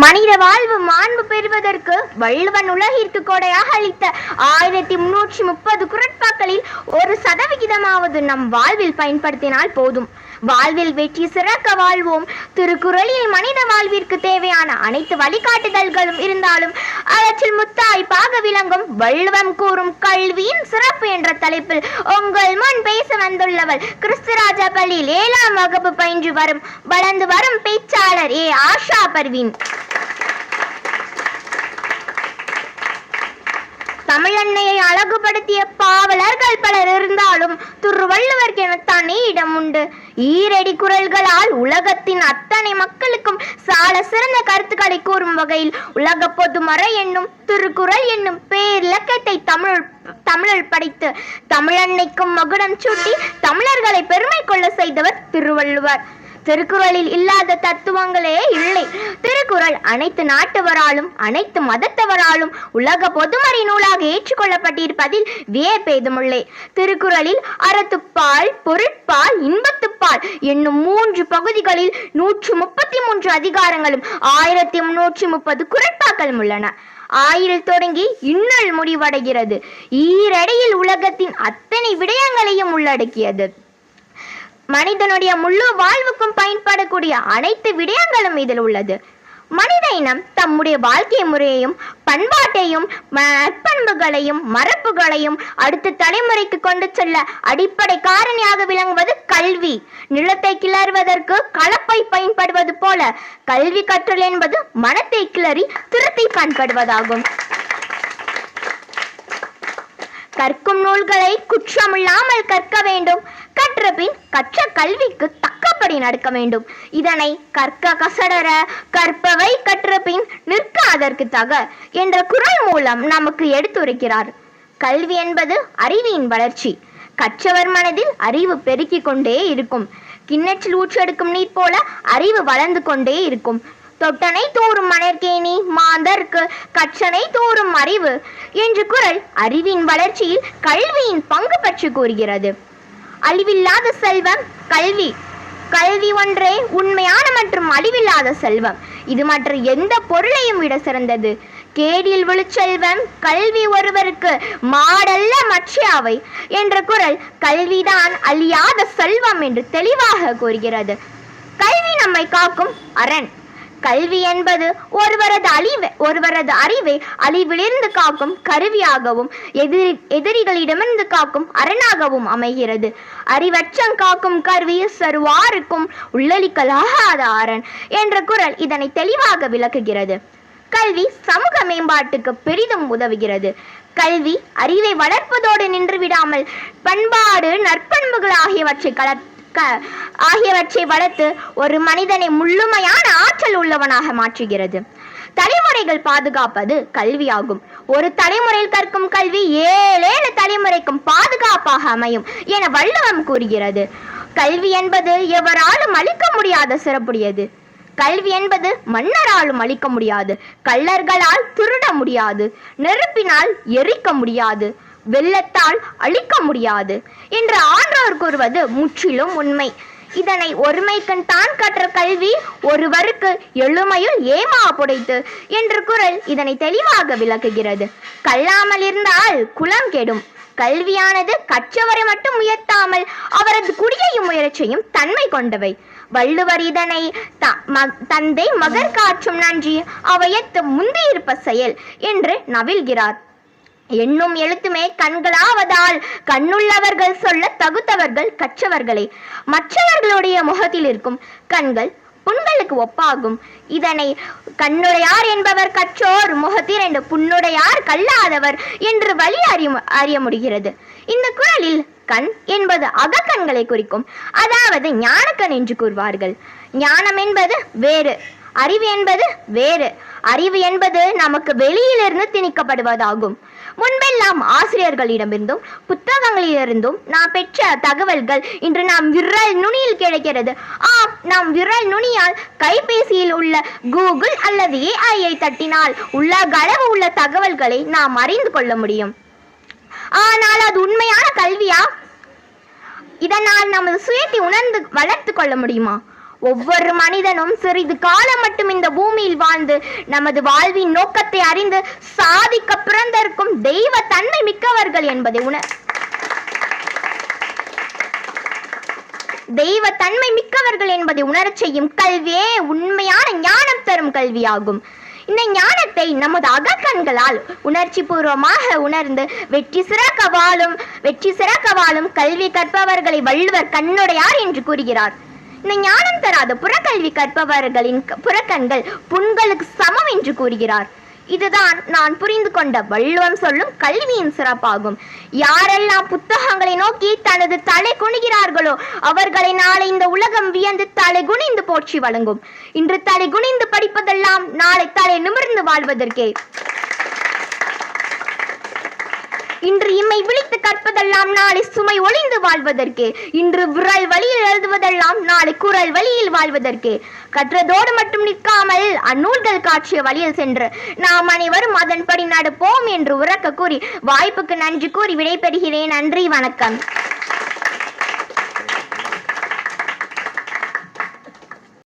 மனித வாழ்வு மாண்பு பெறுவதற்கு வள்ளுவன் உலகிற்கு கொடையாக அளித்த ஆயிரத்தி முன்னூற்றி முப்பது குரட்பாக்களில் ஒரு சதவிகிதமாவது நம் வாழ்வில் பயன்படுத்தினால் போதும். வாழ்வில் வெற்றி சிறக்க வாழ்வோம். திருக்குறளில் மனித வாழ்விற்கு தேவையான அனைத்து வழிகாட்டுதல்களும் இருந்தாலும் அவற்றில் முத்தாய்ப்பாக விளங்கும் வள்ளுவம் கூறும் கல்வியின் சிறப்பு என்ற தலைப்பில் உங்கள் முன் பேச வந்துள்ளவள் கிறிஸ்துராஜா பள்ளியில் ஏழாம் வகுப்பு பயின்று வரும் வளர்ந்து வரும் பேச்சாளர் ஏ. ஆஷா பர்வீன். தமிழன்னையை அழகுபடுத்திய பாவலர்கள் பலர் இருந்தாலும் திருவள்ளுவர்க்கென எனத்தானே இடம் உண்டு. ஈரடி குரல்களால் உலகத்தின் அத்தனை மக்களுக்கும் சால சிறந்த கருத்துக்களை கூறும் வகையில் உலக பொதுமறை என்னும் திருக்குறள் என்னும் பேரிலக்கத்தை தமிழ் தமிழில் படைத்து தமிழன்னைக்கும் மகுடம் சூட்டி தமிழர்களை பெருமை கொள்ள செய்தவர் திருவள்ளுவர். திருக்குறளில் இல்லாத தத்துவங்களே இல்லை. திருக்குறள் அனைத்து நாட்டவராலும் அனைத்து மதத்தவராலும் உலக பொதுமறை நூலாக ஏற்றுக்கொள்ளப்பட்டிருப்பதில் வியப்பேதுமில்லை திருக்குறளில் அறத்துப்பால் பொருட்பால் இன்பத்துப்பால் என்னும் மூன்று பகுதிகளில் நூற்று முப்பத்தி மூன்று அதிகாரங்களும் ஆயிரத்தி முன்னூற்றி முப்பது குரட்பாக்களும் உள்ளன. ஆயில் தொடங்கி இன்னல் முடிவடைகிறது. ஈரடியில் உலகத்தின் அத்தனை விடயங்களையும் உள்ளடக்கியது. மனிதனுடைய முழு வாழ்வுக்கும் பயன்படக்கூடிய அனைத்து விடயங்களும் இதில் உள்ளது. மனித இனம் தம்முடைய வாழ்க்கை முறையையும் பண்பாட்டையும் நற்பண்புகளையும் மரபுகளையும் அடுத்த தலைமுறைக்கு கொண்டு செல்ல அடிப்படை காரணியாக விளங்குவது கல்வி. நிலத்தை கிளறுவதற்கு கலப்பை பயன்படுவது போல கல்வி கற்றல் என்பது மனத்தை கிளறி திருத்தி பயன்படுவதாகும். கற்கும் நூல்களை குற்றமில்லாமல் கற்க வேண்டும். கற்ற பின் கற்ற கல்விக்கு தக்கபடி நடக்க வேண்டும். இதனை கற்க கசடர கற்பவை கற்ற பின் நிற்க அதற்கு தக என்ற குரல் மூலம் நமக்கு எடுத்துரைக்கிறார். கல்வி என்பது அறிவின் வளர்ச்சி. கற்றவர் மனதில் அறிவு பெருக்கிக் கொண்டே இருக்கும். கிண்ணற்றில் ஊற்றெடுக்கும் நீர் போல அறிவு வளர்ந்து கொண்டே இருக்கும். தொட்டனை தோறும் மணற்கேணி மாந்தர்க்கு கற்றனை தோறும் அறிவு என்ற குரல் அறிவின் வளர்ச்சியில் கல்வியின் பங்கு பற்றி கூறுகிறது. அழிவில்லாத செல்வம் கல்வி. கல்வி ஒன்றே உண்மையான மற்றும் அழிவில்லாத செல்வம். இது மற்ற எந்த பொருளையும் விட சிறந்தது. கேடில் விழுச்செல்வம் கல்வி ஒருவருக்கு மாடல்ல மற்றாவை என்ற குரல் கல்விதான் அழியாத செல்வம் என்று தெளிவாக கூறுகிறது. கல்வி நம்மை காக்கும் அரண். கல்வி என்பது ஒருவரது அழிவு ஒருவரது அறிவை அழிவிலிருந்து காக்கும் கருவியாகவும் எதிரி எதிரிகளிடமிருந்து காக்கும் அரணாகவும் அமைகிறது. அறிவச்சம் காக்கும் கருவி சருவாருக்கும் உள்ளளிக்கலாகாத அரண் என்ற குரல் இதனை தெளிவாக விளக்குகிறது. கல்வி சமூக மேம்பாட்டுக்கு பெரிதும் உதவுகிறது. கல்வி அறிவை வளர்ப்பதோடு நின்று விடாமல் பண்பாடு நற்பண்புகள் ஆகியவற்றை கலர் ஆகியவற்றை வளர்த்து ஒரு மனிதனை முழுமையான ஆற்றல் உள்ளவனாக மாற்றுகிறது. தலைமுறைகள் பாதுகாப்பது கல்வியாகும். ஒரு தலைமுறையில் கற்கும் கல்வி ஏழேழு தலைமுறைக்கும் பாதுகாப்பாக அமையும் என வள்ளுவம் கூறுகிறது. கல்வி என்பது எவராலும் அளிக்க முடியாத சிறப்புடையது. கல்வி என்பது மன்னராலும் அளிக்க முடியாது. கள்ளர்களால் திருட முடியாது. நெருப்பினால் எரிக்க முடியாது. வெள்ளத்தால் அழிக்க முடியாது. என்று ஆன்றோர் கூறுவது முற்றிலும் உண்மை. இதனை ஒருமைக்கண் தான் கற்ற கல்வி ஒருவருக்கு எழுமையுள் ஏமா புடைத்து. என்று குரல் இதனை தெளிவாக விளக்குகிறது. கல்லாமல் இருந்தால் குலம் கெடும். கல்வியானது கற்றவரை மட்டும் உயர்த்தாமல் அவரது குடியையும் முயற்சியும் தன்மை கொண்டவை. வள்ளுவர் இதனை த- ம- தந்தை மகர் காற்றும் நன்றி அவையத்து முந்தியிருப்ப செயல் என்று நவில்கிறார் என்னும் எழுத்துமே கண்களாவதால் கண்ணுள்ளவர்கள் சொல்ல தகுத்தவர்கள் கற்றவர்களே. மற்றவர்களுடைய முகத்தில் இருக்கும் கண்கள் புண்களுக்கு ஒப்பாகும். இதனை கண்ணுடையார் என்பவர் கற்றோர் முகத்திரண்டு புண்ணுடையார் கல்லாதவர் என்று வழி அறிய அறிய முடிகிறது. இந்த குரலில் கண் என்பது அகக்கண்களை குறிக்கும். அதாவது ஞானக்கண் என்று கூறுவார்கள். ஞானம் என்பது வேறு அறிவு என்பது வேறு. அறிவு என்பது நமக்கு வெளியிலிருந்து திணிக்கப்படுவதாகும். முன்பெல்லாம் ஆசிரியர்களிடமிருந்தும் புத்தகங்களிலிருந்தும் நாம் பெற்ற தகவல்கள் இன்று நாம் விரல் நுனியில் கிடைக்கிறது. ஆம் நாம் விரல் நுனியால் கைபேசியில் உள்ள கூகுள் அல்லது ஏஐயை தட்டினால் உலகளவு உள்ள தகவல்களை நாம் அறிந்து கொள்ள முடியும். ஆனால் அது உண்மையான கல்வியா? இதனால் நமது சுயத்தை உணர்ந்து வளர்த்து கொள்ள முடியுமா? ஒவ்வொரு மனிதனும் சிறிது காலம் மட்டும் இந்த பூமியில் வாழ்ந்து நமது வாழ்வின் நோக்கத்தை அறிந்து சாதிக்க பிறந்திருக்கும் தெய்வ தன்மை மிக்கவர்கள் என்பதை உணர் தெய்வ தன்மை மிக்கவர்கள் என்பதை உணரச் செய்யும் கல்வியே உண்மையான ஞானம் தரும் கல்வியாகும். இந்த ஞானத்தை நமது அகக்கண்களால் உணர்ச்சி பூர்வமாக உணர்ந்து வெற்றி சிறக்க வாழும் வெற்றி சிறக்க வாழும் கல்வி கற்பவர்களை வள்ளுவர் கண்ணுடையார் என்று கூறுகிறார். ஞானம் தராத புறக்கல்வி கற்பவர்களின் புறக்கண்கள் புண்களுக்கு சமம் என்று கூறுகிறார். இதுதான் நான் புரிந்து கொண்ட வள்ளுவம் சொல்லும் கல்வியின் சிறப்பாகும். யாரெல்லாம் புத்தகங்களை நோக்கி தனது தலை குனிகிறார்களோ அவர்களை நாளை இந்த உலகம் வியந்து தலை குனிந்து போற்றி வழங்கும். இன்று தலை குனிந்து படிப்பதெல்லாம் நாளை தலை நிமிர்ந்து வாழ்வதற்கே. இன்று இம்மை விழித்து கற்பதெல்லாம் நாளை சுமை ஒளிந்து வாழ்வதற்கே. இன்று விரல் வழியில் எழுதுவதெல்லாம் நாளை குரல் வழியில் வாழ்வதற்கே. கற்றதோடு மட்டும் நிற்காமல் அந்நூல்கள் காட்சிய வழியில் சென்று நாம் அனைவரும் அதன்படி நடப்போம் என்று உறக்க கூறி வாய்ப்புக்கு நன்றி கூறி விடைபெறுகிறேன். நன்றி வணக்கம்.